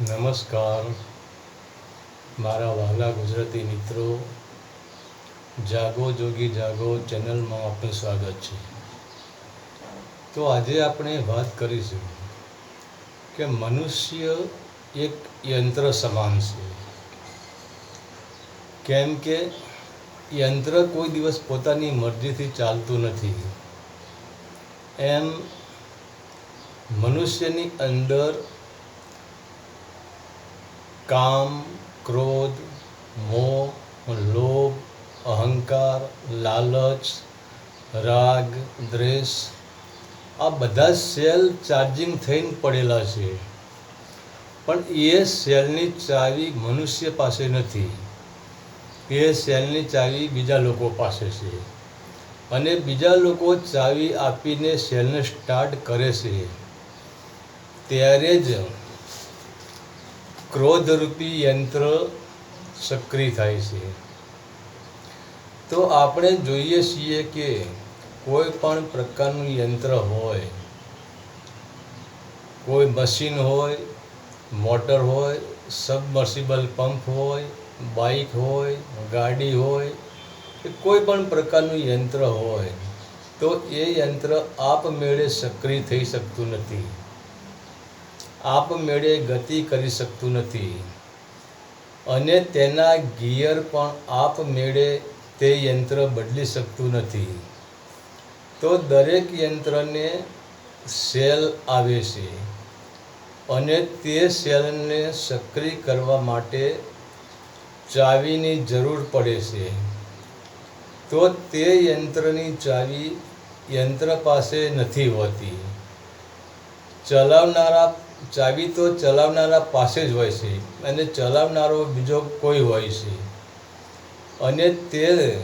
નમસ્કાર. મારા વહાલા ગુજરાતી મિત્રો, જાગો જોગી જાગો ચેનલમાં આપનું સ્વાગત છે. તો આજે આપણે વાત કરીશું કે મનુષ્ય એક યંત્ર સમાન છે. કેમ કે યંત્ર કોઈ દિવસ પોતાની મરજીથી ચાલતું નથી. એમ મનુષ્યની અંદર કામ, ક્રોધ, મોહ, લોભ, અહંકાર, લાલચ, રાગ, દ્વેષ, આ બધા સેલ ચાર્જિંગ થઈને પડેલા છે. પણ એ સેલની ચાવી મનુષ્ય પાસે નથી. એ સેલની ચાવી બીજા લોકો પાસે છે. અને બીજા લોકો ચાવી આપીને સેલને સ્ટાર્ટ કરે છે. ત્યારે જ ક્રોધરૂપી યંત્ર સક્રિય થાય છે. તો આપણે જોઈએ છીએ કે કોઈ પણ પ્રકારનું યંત્ર હોય, કોઈ મશીન હોય, મોટર હોય, સબમર્સિબલ પંપ હોય, બાઇક હોય, ગાડી હોય, કે કોઈ પણ પ્રકારનું યંત્ર હોય, તો એ યંત્ર આપમેળે સક્રિય થઈ શકતું નથી. આપમેળે ગતિ કરી શકતું નથી. અને તેના ગિયર પણ આપમેળે તે યંત્ર બદલી શકતું નથી. તો દરેક યંત્રને સેલ આવે છે અને તે સેલને સક્રિય કરવા માટે ચાવીની જરૂર પડે છે. તો તે યંત્રની ચાવી યંત્ર પાસે નથી હોતી. ચલાવનારા ચાવી તો ચલાવનારા પાસે જ હોય છે અને ચલાવનારો બીજો કોઈ હોય છે. અને તે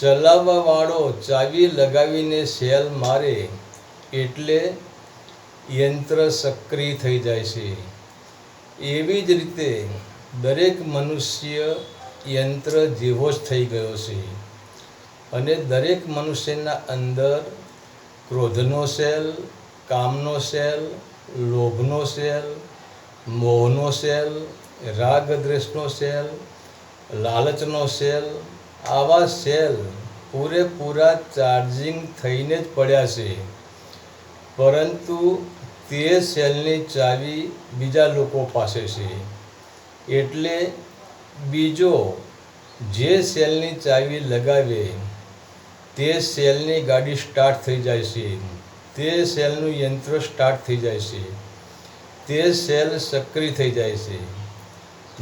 ચલાવવાવાળો ચાવી લગાવીને સેલ મારે એટલે યંત્ર સક્રિય થઈ જાય છે. એવી જ રીતે દરેક મનુષ્ય યંત્ર જેવો જ થઈ ગયો છે. અને દરેક મનુષ્યના અંદર ક્રોધનો સેલ કામનો સેલ લોભનો સેલ, મોહનો સેલ રાગ દ્વેષનો સેલ, લાલચનો સેલ, આવા સેલ પૂરેપૂરા ચાર્જિંગ થઈને જ પડ્યા છે. પરંતુ તે સેલની ચાવી બીજા લોકો પાસે છે. એટલે બીજો જે સેલની ચાવી લગાવે તે સેલની ગાડી સ્ટાર્ટ થઈ જાય છે. તે સેલનું યંત્ર સ્ટાર્ટ થઈ જાય છે. તે સેલ સક્રિય થઈ જાય છે.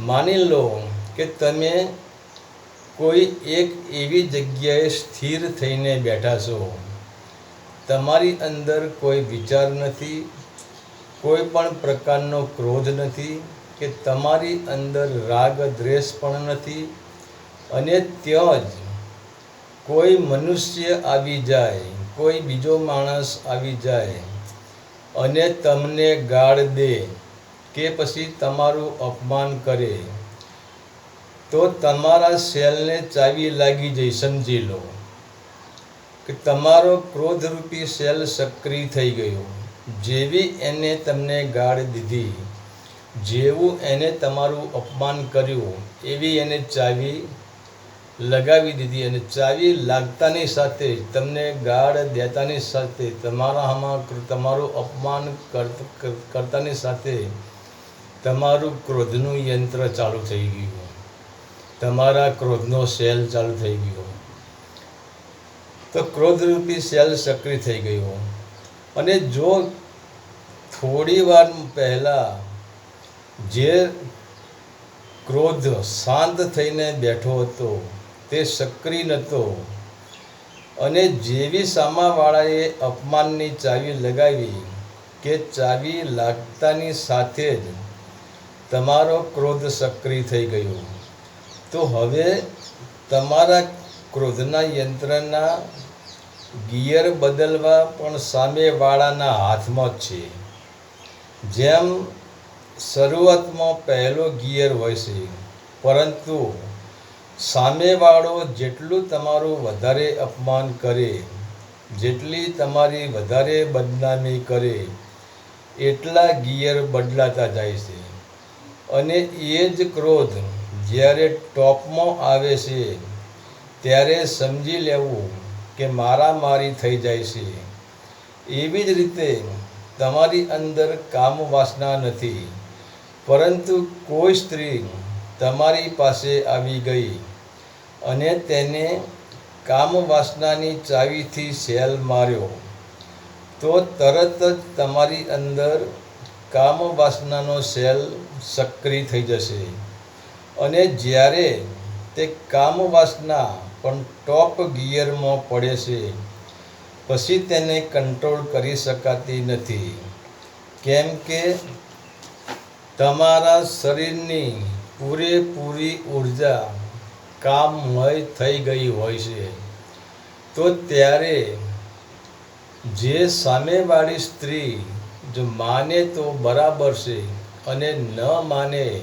માની લો કે તમે કોઈ એક એવી જગ્યાએ સ્થિર થઈને બેઠા છો. તમારી અંદર કોઈ વિચાર નથી, કોઈ પણ પ્રકારનો ક્રોધ નથી કે તમારી અંદર રાગ, દ્વેષ પણ નથી અને ત્યાં જ કોઈ મનુષ્ય આવી જાય કોઈ બીજો માણસ આવી જાય અને તમને ગાળ દે કે પછી તમારું અપમાન કરે, તો તમારા સેલને ચાવી લાગી જઈ, સમજી લો. કે તમારો ક્રોધરૂપી સેલ સક્રિય થઈ ગયો. જેવી એને તમને ગાળ દીધી, જેવું એને તમારું અપમાન કર્યું, એવી એને ચાવી લગાવી દીધી અને ચાવી લાગતાની સાથે તમને ગાળ દેતાની સાથે તમારામાં તમારું અપમાન કરતાની સાથે તમારું ક્રોધનું યંત્ર ચાલુ થઈ ગયું. તમારા ક્રોધનો સેલ ચાલુ થઈ ગયો. તો ક્રોધરૂપી સેલ સક્રિય થઈ ગયો. અને જો થોડી વાર પહેલાં જે ક્રોધ શાંત થઈને બેઠો હતો તે સક્રિય નહોતો. અને જેવી સામાવાળાએ અપમાનની ચાવી લગાવી કે ચાવી લાગતાની સાથે જ તમારો ક્રોધ સક્રિય થઈ ગયો. તો હવે તમારા ક્રોધના યંત્રના ગિયર બદલવા પણ સામેવાળાના હાથમાં જ છે. જેમ શરૂઆતમાં પહેલો ગિયર હોય છે, પરંતુ સામેવાળો જેટલું તમારું વધારે અપમાન કરે, જેટલી તમારી વધારે બદનામી કરે, એટલા ગિયર બદલાતા જાય છે. અને એ જ ક્રોધ જ્યારે ટોપમાં આવે છે, ત્યારે સમજી લેવું કે મારામારી થઈ જાય છે. એવી જ રીતે તમારી અંદર કામ વાસના નથી, પરંતુ કોઈ સ્ત્રી તમારી પાસે આવી ગઈ અને તેને કામ વાસનાની ચાવીથી સેલ માર્યો. તો તરત જ તમારી અંદર કામ વાસનાનો સેલ સક્રિય થઈ જશે. અને જ્યારે તે કામ વાસના પણ ટોપ ગિયરમાં પડે છે, પછી તેને કંટ્રોલ કરી શકાતી નથી. કેમ કે તમારા શરીરની પૂરેપૂરી ઊર્જા કામમય થઈ ગઈ હોય છે. તો ત્યારે જે સામેવાળી સ્ત્રી જો માને તો બરાબર છે અને ન માને,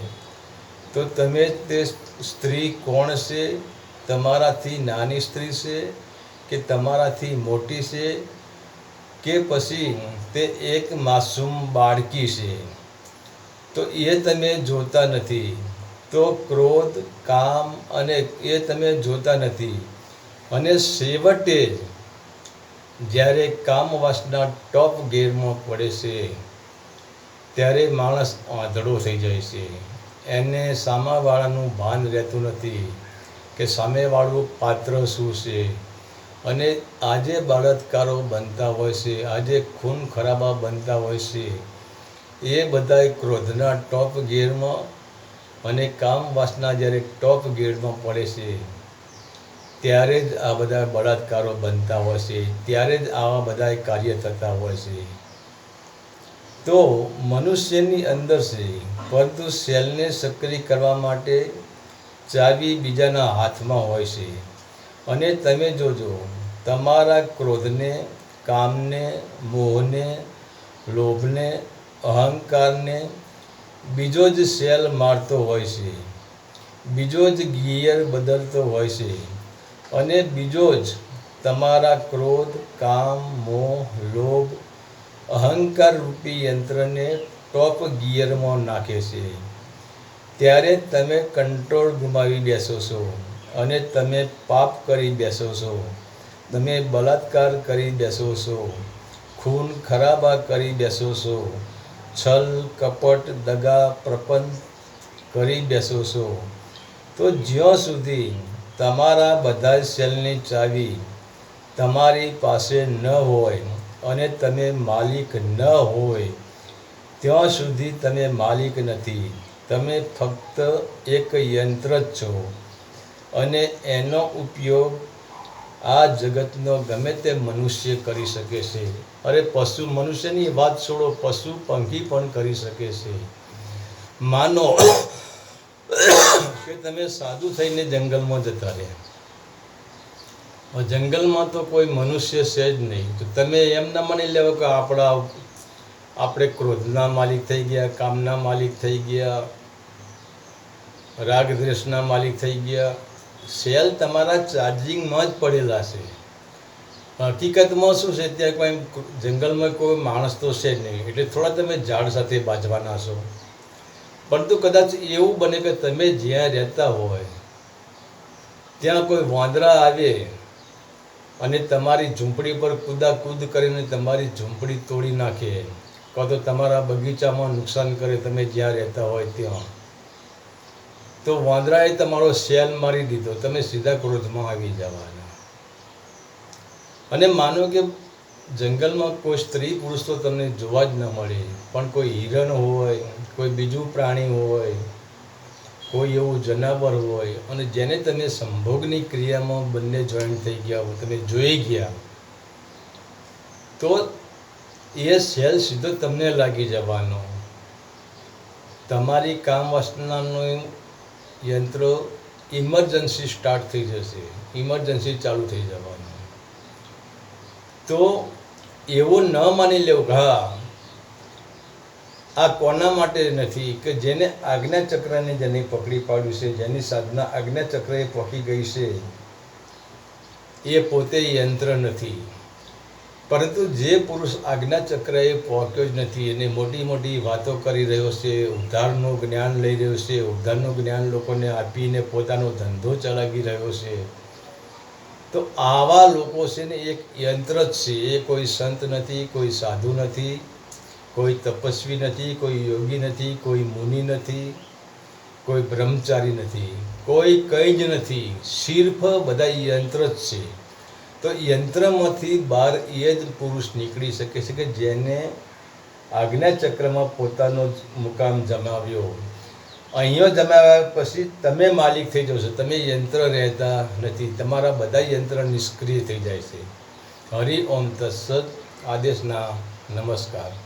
તો તમે તે સ્ત્રી કોણ છે? તમારાથી નાની સ્ત્રી છે કે તમારાથી મોટી છે? કે પછી તે એક માસૂમ બાળકી છે? તો એ તમે જોતા નથી. તો ક્રોધ, કામ અને એ તમે જોતા નથી. અને છેવટે જ્યારે કામ વાસના ટોપ ગેરમાં પડે છે, ત્યારે માણસ આંધળો થઈ જાય છે. એને સામાવાળાનું ભાન રહેતું નથી કે સામેવાળું પાત્ર શું છે. અને આજે બળાત્કારો બનતા હોય છે, આજે ખૂન ખરાબા બનતા હોય છે. એ બધાય ક્રોધના ટોપ ગિયરમાં અને કામ વાસના જ્યારે ટોપ ગેડમાં પડે છે, ત્યારે જ આ બધા બળાત્કારો બનતા હોય છે, ત્યારે જ આવા બધા કાર્ય થતા હોય છે. તો મનુષ્યની અંદર છે, પરંતુ સેલને સક્રિય કરવા માટે ચાવી બીજાના હાથમાં હોય છે. અને તમે જોજો, તમારા ક્રોધને, કામને, મોહને, લોભને, અહંકારને બીજો જ સેલ મારતો હોય છે. બીજો જ ગિયર બદલતો હોય છે. અને બીજો જ તમારા ક્રોધ, કામ, મોહ, લોભ, અહંકાર રૂપી યંત્રને ટોપ ગિયરમાં નાખે છે. ત્યારે તમે કંટ્રોલ ગુમાવી બેસો છો અને તમે પાપ કરી બેસો છો. તમે બલાત્કાર કરી બેસો છો. ખૂન ખરાબા કરી બેસો છો. છલ, કપટ, દગા, પ્રપંચ કરી બેસો છો. તો જ્યાં સુધી તમારા બધા સેલની ચાવી તમારી પાસે ન હોય અને તમે માલિક ન હોય, ત્યાં સુધી તમે માલિક નથી. તમે ફક્ત એક યંત્ર જ છો અને એનો ઉપયોગ આ જગતનો ગમે તે મનુષ્ય કરી શકે છે. અરે પશુ મનુષ્યની વાત છોડો, પશુ પંખી પણ કરી શકે છે. માનો કે તમે સાધુ થઈને જંગલમાં જતા રહ્યા. જંગલમાં તો કોઈ મનુષ્ય છે જ નહીં. તો તમે એમ ના માની લેવો કે આપણા આપણે ક્રોધના માલિક થઈ ગયા, કામના માલિક થઈ ગયા રાગ દ્વેષના માલિક થઈ ગયા સેલ તમારા ચાર્જિંગમાં જ પડેલા છે. હકીકતમાં શું છે? ત્યાં કોઈ જંગલમાં કોઈ માણસ તો છે નહીં. એટલે થોડા તમે ઝાડ સાથે બાજવાના છો. પરંતુ કદાચ એવું બને કે તમે જ્યાં રહેતા હોય, ત્યાં કોઈ વાંદરા આવે અને તમારી ઝૂંપડી પર કૂદાકૂદ કરીને તમારી ઝૂંપડી તોડી નાખે, કાં તો તમારા બગીચામાં નુકસાન કરે તમે જ્યાં રહેતા હોય ત્યાં. તો વાંદરાએ તમારો સેલ મારી દીધો. તમે સીધા ક્રોધમાં આવી જવાના. અને માનો કે જંગલમાં કોઈ સ્ત્રી પુરુષ તો તમને જોવા જ ન મળે. પણ કોઈ હિરણ હોય, કોઈ બીજું પ્રાણી હોય, કોઈ એવું જનાવર હોય, અને જેને તમે સંભોગની ક્રિયામાં બંને જોઈન્ટ થઈ ગયા હોય તમે જોઈ ગયા, તો એ સેલ સીધો તમને લાગી જવાનો. તમારી કામ વાસનાનું યંત્ર ઇમરજન્સી સ્ટાર્ટ થઈ જશે. ઇમરજન્સી ચાલુ થઈ જવાનું. તો એવું ન માની લેવું હા આ કોના માટે નથી? કે જેને આજ્ઞાચક્રને જેને પકડી પાડ્યું છે, જેની સાધના આજ્ઞાચક્રએ પકડી ગઈ છે, એ પોતે યંત્ર નથી. પરંતુ જે પુરુષ આજ્ઞા ચક્ર એ પહોંચ્યો જ નથી, એને મોટી મોટી વાતો કરી રહ્યો છે, ઉદ્ધારનું જ્ઞાન લઈ રહ્યો છે, ઉદ્ધારનું જ્ઞાન લોકોને આપીને પોતાનો ધંધો ચલાવી રહ્યો છે. તો આવા લોકો છે ને, એક યંત્ર જ છે. એ કોઈ સંત નથી, કોઈ સાધુ નથી, કોઈ તપસ્વી નથી, કોઈ યોગી નથી, કોઈ મુનિ નથી, કોઈ બ્રહ્મચારી નથી. કોઈ કંઈ જ નથી. સિર્ફ બધા યંત્ર જ છે. તો યંત્રમાંથી બહાર એ જ પુરુષ નીકળી શકે છે કે જેને આજ્ઞા ચક્રમાં પોતાનો મુકામ જમાવ્યો. અહીંયા જમાવ્યા પછી તમે માલિક થઈ જશો. તમે યંત્ર રહેતા નથી. તમારા બધા યંત્ર નિષ્ક્રિય થઈ જાય છે. હરિ ઓમ તત્સત. આદેશના નમસ્કાર.